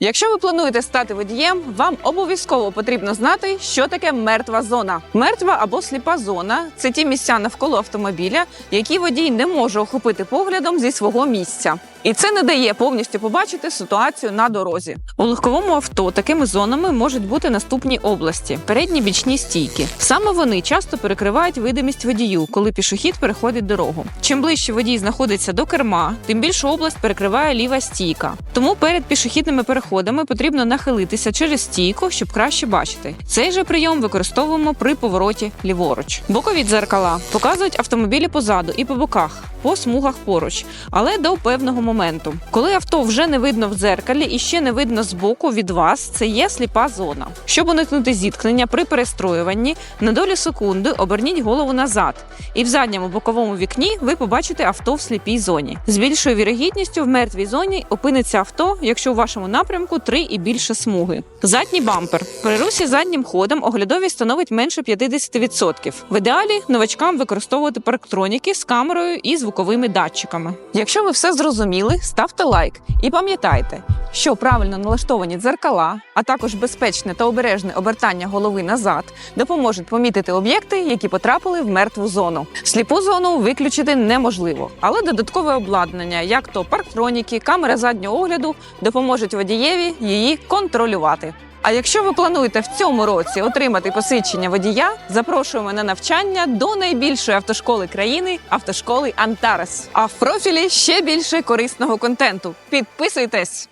Якщо ви плануєте стати водієм, вам обов'язково потрібно знати, що таке мертва зона. Мертва або сліпа зона це ті місця навколо автомобіля, які водій не може охопити поглядом зі свого місця. І це не дає повністю побачити ситуацію на дорозі. У легковому авто такими зонами можуть бути наступні області: передні бічні стійки. Саме вони часто перекривають видимість водію, коли пішохід переходить дорогу. Чим ближче водій знаходиться до керма, тим більшу область перекриває ліва стійка. Тому перед пішохідними переходами потрібно нахилитися через стійку, щоб краще бачити. Цей же прийом використовуємо при повороті ліворуч. Бокові дзеркала показують автомобілі позаду і по боках, по смугах поруч, але до певного моменту. Коли авто вже не видно в дзеркалі і ще не видно збоку від вас, це є сліпа зона. Щоб уникнути зіткнення при перестроюванні, на долю секунди оберніть голову назад, і в задньому боковому вікні ви побачите авто в сліпій зоні. З більшою вірогідністю в мертвій зоні опиниться авто, якщо у вашому напрямку три і більше смуги. Задній бампер при русі заднім ходом оглядовість становить менше 50%. В ідеалі новачкам використовувати парктроніки з камерою і звуковими датчиками. Якщо ви все зрозуміли, ставте лайк і пам'ятайте, що правильно налаштовані дзеркала, а також безпечне та обережне обертання голови назад допоможуть помітити об'єкти, які потрапили в мертву зону. Сліпу зону виключити неможливо, але додаткове обладнання, як то парктроніки, камери заднього огляду, допоможуть водієві її контролювати. А якщо ви плануєте в цьому році отримати посвідчення водія, запрошуємо на навчання до найбільшої автошколи країни автошколи Антарес. А в профілі ще більше корисного контенту. Підписуйтесь!